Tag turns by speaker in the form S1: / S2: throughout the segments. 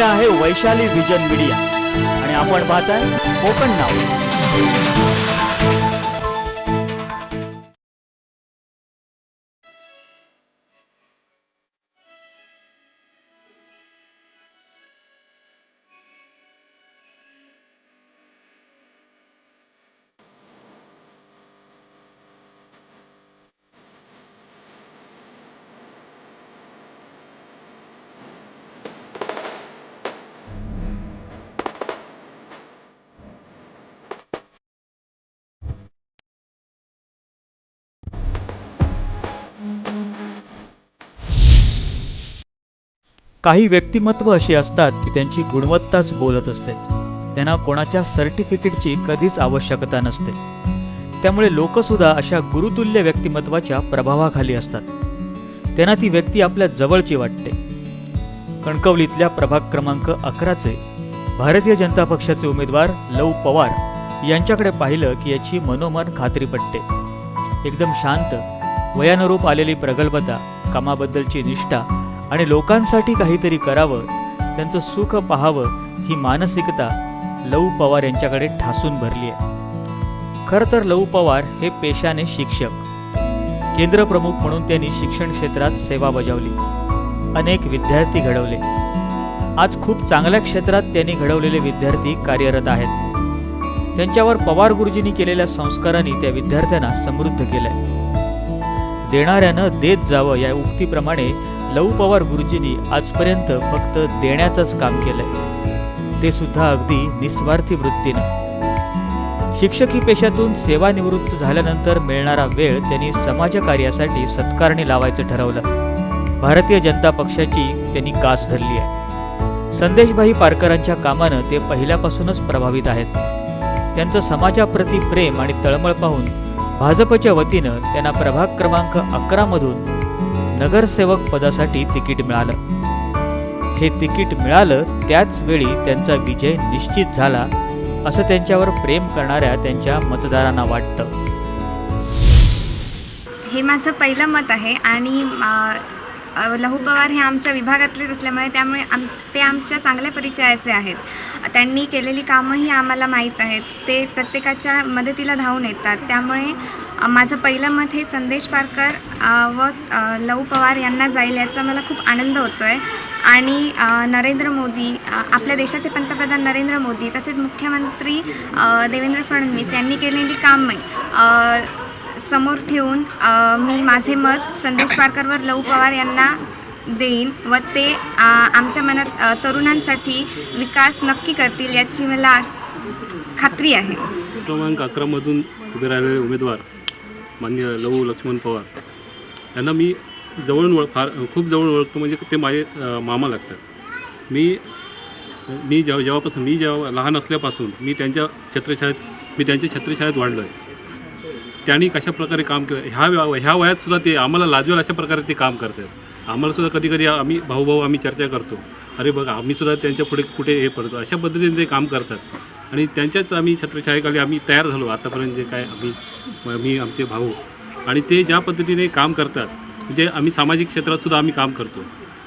S1: हे आहे Vaishali vision media. आणि आपण पाहताय कोकण नाव. काही व्यक्तिमत्व अशी असतात की त्यांची गुणवत्ताच बोलत असते. त्यांना कोणाच्या सर्टिफिकेटची कधीच आवश्यकता नसते. त्यामुळे लोकसुद्धा अशा गुरुतुल्य व्यक्तिमत्वाच्या प्रभावाखाली असतात. त्यांना ती व्यक्ती आपल्या जवळची वाटते. कणकवलीतल्या प्रभाग क्रमांक अकराचे भारतीय जनता पक्षाचे उमेदवार लव पवार यांच्याकडे पाहिलं की याची मनोमन खात्री पटते. एकदम शांत वयानुरूप आलेली प्रगल्भता कामाबद्दलची निष्ठा आणि लोकांसाठी काहीतरी करावं त्यांचं सुख पाहावं ही मानसिकता लऊ पवार यांच्याकडे ठासून भरली आहे. खरं तर लऊ पवार हे पेशाने शिक्षक. केंद्रप्रमुख म्हणून त्यांनी शिक्षण क्षेत्रात सेवा बजावली. अनेक विद्यार्थी घडवले. आज खूप चांगल्या क्षेत्रात त्यांनी घडवलेले विद्यार्थी कार्यरत आहेत. त्यांच्यावर पवार गुरुजींनी केलेल्या संस्कारांनी त्या विद्यार्थ्यांना समृद्ध केलंय. देणाऱ्यानं देत जावं या उक्तीप्रमाणे लव पवार गुरुजींनी आजपर्यंत फक्त देण्याचंच काम केलंय. ते सुद्धा अगदी निस्वार्थी वृत्तीनं. शिक्षकी पेशातून सेवानिवृत्त झाल्यानंतर मिळणारा वेळ त्यांनी समाजकार्यासाठी सत्कारणी लावायचं ठरवलं. भारतीय जनता पक्षाची त्यांनी कास धरली आहे. संदेशभाई पारकरांच्या कामानं ते पहिल्यापासूनच प्रभावित आहेत. त्यांचं समाजाप्रती प्रेम आणि तळमळ पाहून भाजपच्या वतीनं त्यांना प्रभाग क्रमांक अकरामधून नगरसेवक पदासाठी तिकीट मिळालं. हे तिकीट मिळालं त्याच वेळी त्यांचा विजय निश्चित झाला असं त्यांच्यावर प्रेम करणाऱ्या त्यांच्या मतदारांना वाटतं.
S2: हे माझं पहिलं मत आहे आणि लहू पवार हे आमच्या विभागातलेच असल्यामुळे त्यामुळे आम ते आमच्या चांगल्या परिचयाचे आहेत. त्यांनी केलेली कामंही आम्हाला माहीत आहेत. ते प्रत्येकाच्या मदतीला धावून येतात. त्यामुळे माझं पहिलं मत हे संदेश पारकर व लव पवार यांना जाईल याचा मला खूप आनंद होतो आहे आणि नरेंद्र मोदी आपल्या देशाचे पंतप्रधान नरेंद्र मोदी तसेच मुख्यमंत्री देवेंद्र फडणवीस यांनी केलेली कामे समोर ठेवून मी माझे मत संदेश पारकरवर लव पवार यांना देईन व ते आमच्या मनात तरुणांसाठी विकास नक्की करतील याची मला खात्री आहे.
S3: क्रमांक अकरामधून उभे राहिलेले उमेदवार माननीय लहू लक्ष्मण पवार यांना मी जवळून ओळख फार खूप जवळ ओळखतो म्हणजे ते माझे मामा लागतात. मी मी जेव्हा जेव्हापासून मी जेव्हा लहान असल्यापासून मी त्यांच्या छत्रशाळेत मी त्यांच्या छत्रछायात वाढलो आहे त्यांनी कशा प्रकारे काम केलं ह्या ह्या वयातसुद्धा ते आम्हाला लाजवेल अशा प्रकारे ते काम करतात. आम्हालासुद्धा कधी कधी आम्ही भाऊ भाऊ आम्ही चर्चा करतो. अरे बघा आम्हीसुद्धा त्यांच्या पुढे कुठे हे पडतो अशा पद्धतीने ते काम करतात. आणि त्यांच्याच आम्ही छत्रछायेखाली आम्ही तयार झालो. आतापर्यंत जे काय आम्ही मी आमचे भाऊ. आणि ते ज्या पद्धतीने काम करतात म्हणजे आम्ही सामाजिक क्षेत्रातसुद्धा आम्ही काम करतो.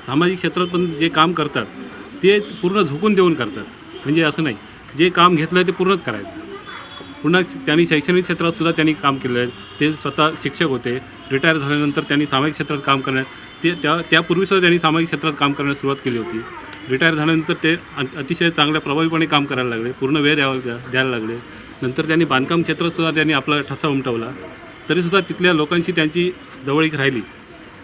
S3: सामाजिक क्षेत्रात पण जे काम करतात ते पूर्ण झोकून देऊन करतात. म्हणजे असं नाही जे काम घेतलं आहे ते पूर्णच करायचं. पुन्हा त्यांनी शैक्षणिक क्षेत्रातसुद्धा त्यांनी काम केलं आहे. ते स्वतः शिक्षक होते रिटायर झाल्यानंतर त्यांनी सामाजिक क्षेत्रात काम करण्यात ते त्या त्यापूर्वीसुद्धा त्यांनी सामाजिक क्षेत्रात काम करण्यास सुरुवात केली होती. रिटायर झाल्यानंतर ते अतिशय चांगल्या प्रभावीपणे काम करायला लागले. पूर्ण वेळ द्यावा द्यायला लागले. नंतर त्यांनी बांधकाम क्षेत्रातसुद्धा त्यांनी आपला ठसा उमटवला. तरीसुद्धा तिथल्या लोकांशी त्यांची जवळीक राहिली.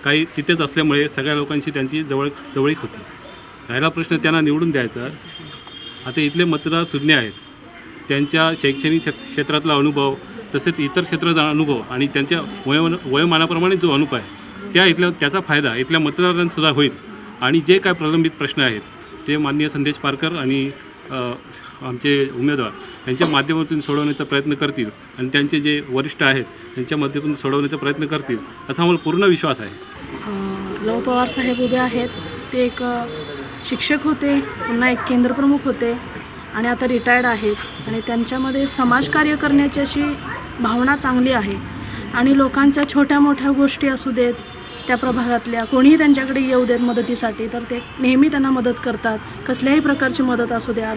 S3: काही तिथेच असल्यामुळे सगळ्या लोकांशी त्यांची जवळ जवळीक होती. राहिला प्रश्न त्यांना निवडून द्यायचा. आता इथले मतदार सुज्ञ आहेत. त्यांच्या शैक्षणिक क्षेत्र- क्षेत्रातला अनुभव तसेच इतर क्षेत्राचा अनुभव आणि त्यांच्या वयोमान वयोमानाप्रमाणे जो अनुभव आहे त्या इथल्या त्याचा फायदा इथल्या मतदारांसुद्धा होईल आणि जे काय प्रलंबित प्रश्न आहेत ते माननीय संदेश पारकर आणि आमचे उमेदवार यांच्या माध्यमातून सोडवण्याचा प्रयत्न करतील आणि त्यांचे जे वरिष्ठ आहेत त्यांच्या माध्यमातून सोडवण्याचा प्रयत्न करतील असा आम्हाला पूर्ण विश्वास आहे.
S4: लव पवार साहेब उभे आहेत. ते एक शिक्षक होते पुन्हा एक केंद्रप्रमुख होते आणि आता रिटायर्ड आहेत. आणि त्यांच्यामध्ये समाजकार्य करण्याची अशी भावना चांगली आहे. आणि लोकांच्या छोट्या मोठ्या गोष्टी असू देत त्या प्रभागातल्या कोणीही त्यांच्याकडे येऊ देत मदतीसाठी तर ते नेहमी त्यांना मदत करतात. कसल्याही प्रकारची मदत असू द्या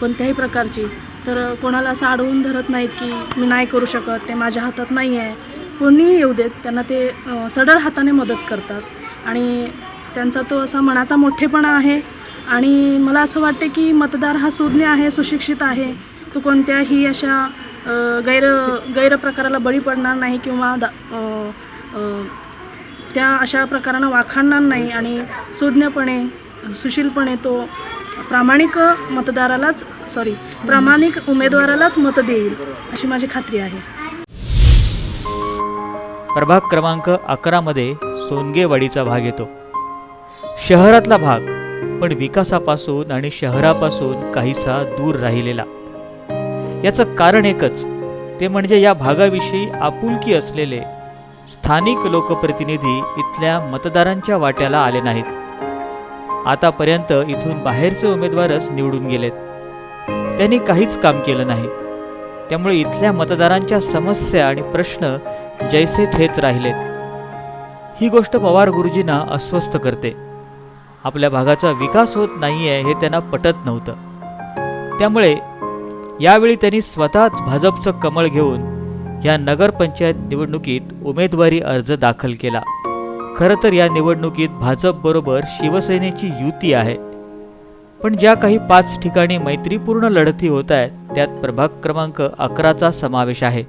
S4: कोणत्याही प्रकारची. तर कोणाला असं अडवून धरत नाहीत की मी नाही करू शकत ते माझ्या हातात नाही आहे कोणीही येऊ देत त्यांना ते सडळ हाताने मदत करतात. आणि त्यांचा तो असा मनाचा मोठेपणा आहे. आणि मला असं वाटते की मतदार हा सुज्ञ आहे सुशिक्षित आहे. तो कोणत्याही अशा गैर गैरप्रकाराला बळी पडणार नाही किंवा दा त्या अशा प्रकारांना वाखाणणार नाही आणि सुज्ञपणे सुशीलपणे तो प्रामाणिक मतदारालाच सॉरी प्रामाणिक उमेदवारालाच मत देईल अशी माझी खात्री आहे.
S1: प्रभाग क्रमांक अकरामध्ये सोनगेवाडीचा भाग येतो. शहरातला भाग पण विकासापासून आणि शहरापासून काहीसा दूर राहिलेला. याचं कारण एकच ते म्हणजे या भागाविषयी आपुलकी असलेले स्थानिक लोकप्रतिनिधी इथल्या मतदारांच्या वाट्याला आले नाहीत. आतापर्यंत इथून बाहेरचे उमेदवारच निवडून गेलेत. त्यांनी काहीच काम केलं नाही. त्यामुळे इथल्या मतदारांच्या समस्या आणि प्रश्न जैसे थेच राहिलेत. ही गोष्ट पवार गुरुजींना अस्वस्थ करते. आपल्या भागाचा विकास होत नाही आहे हे त्यांना पटत नव्हतं. त्यामुळे यावेळी त्यांनी स्वतःच भाजपचं कमळ घेऊन या नगरपंचायत निवडणुकीत उमेदवारी अर्ज दाखल केला. खरं तर या निवडणुकीत भाजपबरोबर शिवसेनेची युती आहे. पण ज्या काही पाच ठिकाणी मैत्रीपूर्ण लढती होत आहेत त्यात प्रभाग क्रमांक अकराचा समावेश आहे.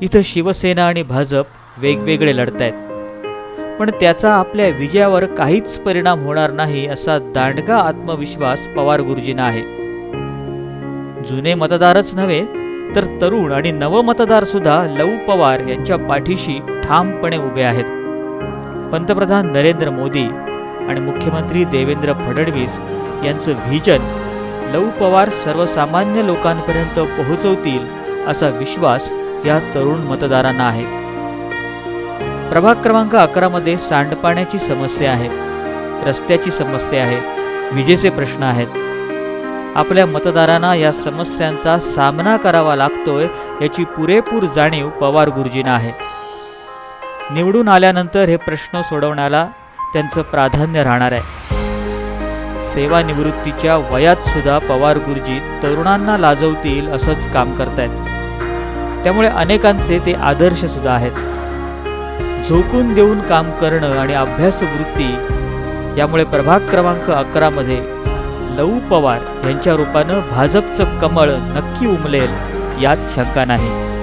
S1: इथं शिवसेना आणि भाजप वेगवेगळे लढत आहेत. पण त्याचा आपल्या विजयावर काहीच परिणाम होणार नाही असा दांडगा आत्मविश्वास पवार गुरुजींना आहे. जुने मतदारच नव्हे तर तरुण आणि नवमतदार सुद्धा पवार यांच्या पाठीशी ठामपणे उभे आहेत. पंतप्रधान नरेंद्र मोदी आणि मुख्यमंत्री देवेंद्र फडणवीस यांचं व्हिजन लव पवार सर्वसामान्य लोकांपर्यंत पोहोचवतील असा विश्वास या तरुण मतदारांना आहे. प्रभाग क्रमांक अकरामध्ये सांडपाण्याची समस्या आहे. रस्त्याची समस्या आहे. विजेचे प्रश्न आहेत. आपल्या मतदारांना या समस्यांचा सामना करावा लागतोय याची पुरेपूर जाणीव पवार गुरुजींना आहे. निवडून आल्यानंतर हे प्रश्न सोडवण्याला त्यांचं प्राधान्य राहणार आहे. सेवानिवृत्तीच्या वयात सुद्धा पवार गुरुजी तरुणांना लाजवतील असंच काम करतायत. त्यामुळे अनेकांचे ते आदर्श सुद्धा आहेत. झोकून देऊन काम करणं आणि अभ्यास वृत्ती यामुळे प्रभाग क्रमांक अकरामध्ये लऊ पवार यांच्या रूपानं भाजपचं कमळ नक्की उमलेल यात शंका नाही.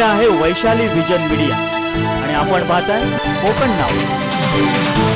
S1: हे आहे वैशाली विजन मीडिया. आणि आपण पाहताय कोकण नाव.